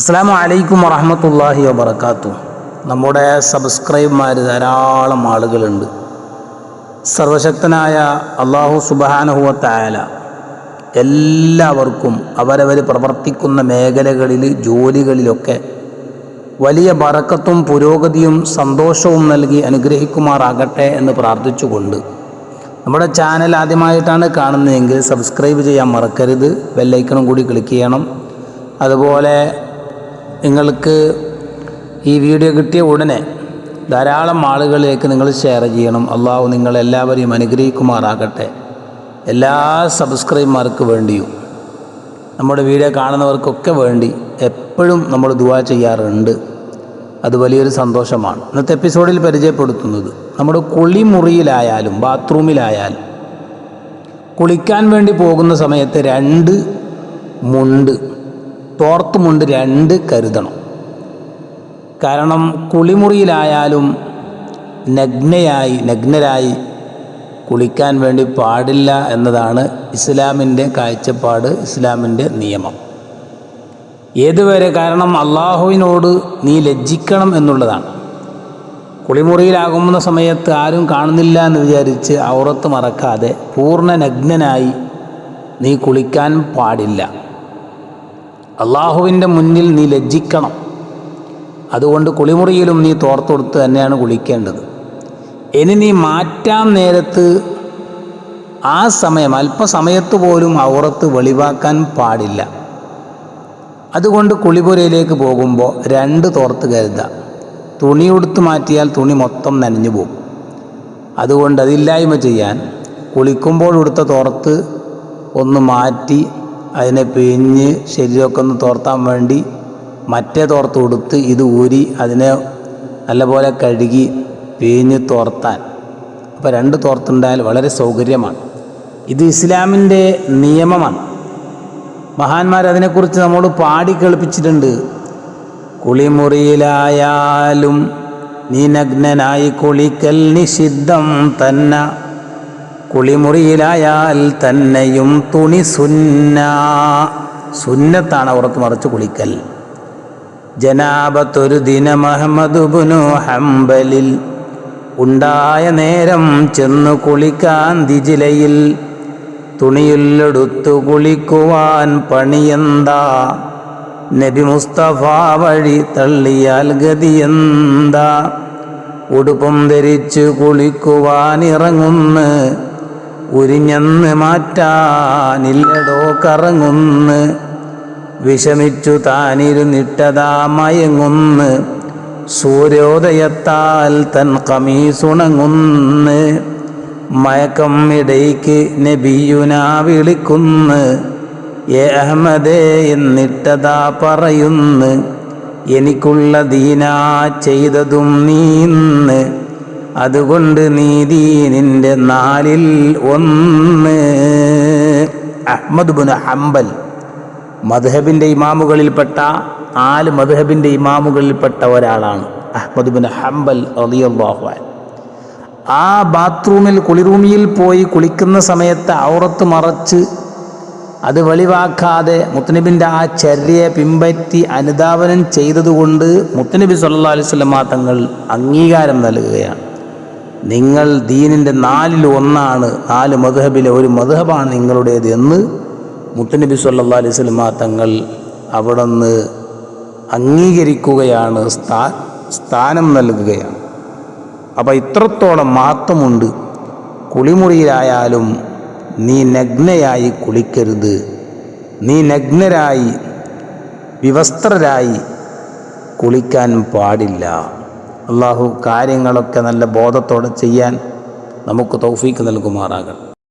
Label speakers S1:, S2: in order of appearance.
S1: അസ്സാം വലൈക്കും വറഹമത്തല്ലാഹി വബർക്കാത്തു നമ്മുടെ സബ്സ്ക്രൈബർമാർ ധാരാളം ആളുകളുണ്ട്. സർവശക്തനായ അള്ളാഹു സുബാനഹുവത്തായാല എല്ലാവർക്കും അവരവർ പ്രവർത്തിക്കുന്ന മേഖലകളിൽ ജോലികളിലൊക്കെ വലിയ ബറക്കത്തും പുരോഗതിയും സന്തോഷവും നൽകി അനുഗ്രഹിക്കുമാറാകട്ടെ എന്ന് പ്രാർത്ഥിച്ചുകൊണ്ട് നമ്മുടെ ചാനൽ ആദ്യമായിട്ടാണ് കാണുന്നതെങ്കിൽ സബ്സ്ക്രൈബ് ചെയ്യാൻ മറക്കരുത്. ബെല്ലൈക്കണും കൂടി ക്ലിക്ക് ചെയ്യണം. അതുപോലെ നിങ്ങൾക്ക് ഈ വീഡിയോ കിട്ടിയ ഉടനെ ധാരാളം ആളുകളിലേക്ക് നിങ്ങൾ ഷെയർ ചെയ്യണം. അള്ളാഹു നിങ്ങളെല്ലാവരെയും അനുഗ്രഹിക്കുമാറാകട്ടെ. എല്ലാ സബ്സ്ക്രൈബർമാർക്ക് വേണ്ടിയും. നമ്മുടെ വീഡിയോ കാണുന്നവർക്കൊക്കെ വേണ്ടി എപ്പോഴും നമ്മൾ ദുവാ ചെയ്യാറുണ്ട്. അത് വലിയൊരു സന്തോഷമാണ്. ഇന്നത്തെ എപ്പിസോഡിൽ പരിചയപ്പെടുത്തുന്നത് നമ്മുടെ കുളിമുറിയിലായാലും ബാത്റൂമിലായാലും കുളിക്കാൻ വേണ്ടി പോകുന്ന സമയത്ത് രണ്ട് മുണ്ട് തോർത്ത് മുണ്ട് രണ്ട് കരുതണം. കാരണം കുളിമുറിയിലായാലും നഗ്നയായി നഗ്നരായി കുളിക്കാൻ വേണ്ടി പാടില്ല എന്നതാണ് ഇസ്ലാമിന്റെ കാഴ്ചപ്പാട് ഇസ്ലാമിന്റെ നിയമം. ഏതുവരെ കാരണം അള്ളാഹുവിനോട് നീ ലജ്ജിക്കണം എന്നുള്ളതാണ്. കുളിമുറിയിലാകുന്ന സമയത്ത് ആരും കാണുന്നില്ല എന്ന് വിചാരിച്ച് ഔറത്ത് മറക്കാതെ പൂർണ നഗ്നനായി നീ കുളിക്കാൻ പാടില്ല. അള്ളാഹുവിന്റെ മുന്നിൽ നീ ലജ്ജിക്കണം. അതുകൊണ്ട് കുളിമുറിയിലും നീ തോർത്തൊടുത്ത് തന്നെയാണ് കുളിക്കേണ്ടത്. ഇനി നീ മാറ്റാൻ നേരത്ത് ആ സമയം അല്പസമയത്ത് പോലും ഔറത്ത് വെളിവാക്കാൻ പാടില്ല. അതുകൊണ്ട് കുളിപുരയിലേക്ക് പോകുമ്പോൾ രണ്ട് തോർത്ത് കരുതുക. തുണി ഉടുത്ത് മാറ്റിയാൽ തുണി മൊത്തം നനഞ്ഞു പോകും അതുകൊണ്ട് അതില്ലായ്മ ചെയ്യാൻ കുളിക്കുമ്പോൾ ഉടുത്ത തോർത്ത് ഒന്ന് മാറ്റി അതിനെ പിഴിഞ്ഞ് ശരീരമൊക്കെ ഒന്ന് തോർത്താൻ വേണ്ടി മറ്റേ തോർത്ത് കൊടുത്ത് ഇത് ഊരി അതിനെ നല്ലപോലെ കഴുകി പിഴിഞ്ഞ് തോർത്താൻ. അപ്പോൾ രണ്ട് തോർത്തുണ്ടായാൽ വളരെ സൗകര്യമാണ്. ഇത് ഇസ്ലാമിന്റെ നിയമമാണ്. മഹാന്മാർ അതിനെക്കുറിച്ച് നമ്മോട് പാടി കേൾപ്പിച്ചിട്ടുണ്ട്. കുളിമുറിയിലായാലും നീ നഗ്നായി കുളിക്കൽ നിഷിദ്ധം തന്നെ. കുളിമുറിയിലായാൽ തന്നെയും തുണി സുന്ന. സുന്നത്താണ് പുറത്ത് മറിച്ച് കുളിക്കൽ. ജനാപത്തൊരു ദിന അഹമ്മദുബുനു ഹംബലിൽ ഉണ്ടായ നേരം ചെന്നു കുളിക്കാൻ ദിജിലയിൽ തുണിയിലെടുത്തു കുളിക്കുവാൻ പണിയെന്താ? നബി മുസ്തഫ വഴി തള്ളിയാൽ ഗതിയെന്താ? ഉടുപ്പം ധരിച്ച് കുളിക്കുവാൻ ഇറങ്ങുന്ന്. ഉരിഞ്ഞെന്ന് മാറ്റാനില്ലടോ കറങ്ങുന്ന്. വിഷമിച്ചു താനിരുന്നിട്ടതാ മയങ്ങുന്ന്. സൂര്യോദയത്താൽ തൻ കമീസുണങ്ങുന്ന്. മയക്കം ഇടയ്ക്ക് നബിയുന വിളിക്കുന്ന്. ഏ അഹമ്മദേ എന്നിട്ടതാ പറയുന്നു. എനിക്കുള്ള ദീനാ ചെയ്തതും നീന്ന് അതുകൊണ്ട് നീതി നിന്റെ നാലിൽ ഒന്ന്. അഹ്മദ് ബുൻ ഹംബൽ മധുഹബിന്റെ ഇമാമുകളിൽപ്പെട്ട നാല് മധുഹബിന്റെ ഇമാമുകളിൽപ്പെട്ട ഒരാളാണ് അഹ്മദ് ബിൻ ഹംബൽ റളിയല്ലാഹു ആ ബാത്റൂമിൽ കുളിറൂമിയിൽ പോയി കുളിക്കുന്ന സമയത്ത് ഔറത്ത് മറച്ച് അത് വെളിവാക്കാതെ മുത്തനബിന്റെ ആ ചര്യയെ പിമ്പറ്റി അനുധാവനം ചെയ്തതുകൊണ്ട് മുത്തനബി സല്ലാ അലൈവല്ല തങ്ങൾ അംഗീകാരം നൽകുകയാണ്. നിങ്ങൾ ദീനിന്റെ നാലിൽ ഒന്നാണ് നാല് മധുഹബിലെ ഒരു മധുഹബാണ് നിങ്ങളുടേത് എന്ന് മുത്തനബി സല്ലാ അലൈഹി സ്വലമാ തങ്ങൾ നിന്ന് അംഗീകരിക്കുകയാണ് സ്ഥാ സ്ഥാനം നൽകുകയാണ്. അപ്പോൾ ഇത്രത്തോളം മഹത്വമുണ്ട്. കുളിമുറിയിലായാലും നീ നഗ്നയായി കുളിക്കരുത്. നീ നഗ്നരായി വിവസ്ത്രരായി കുളിക്കാൻ പാടില്ല. അള്ളാഹു കാര്യങ്ങളൊക്കെ നല്ല ബോധത്തോടെ ചെയ്യാൻ നമുക്ക് തൗഫീക്ക് നൽകുമാറാകണം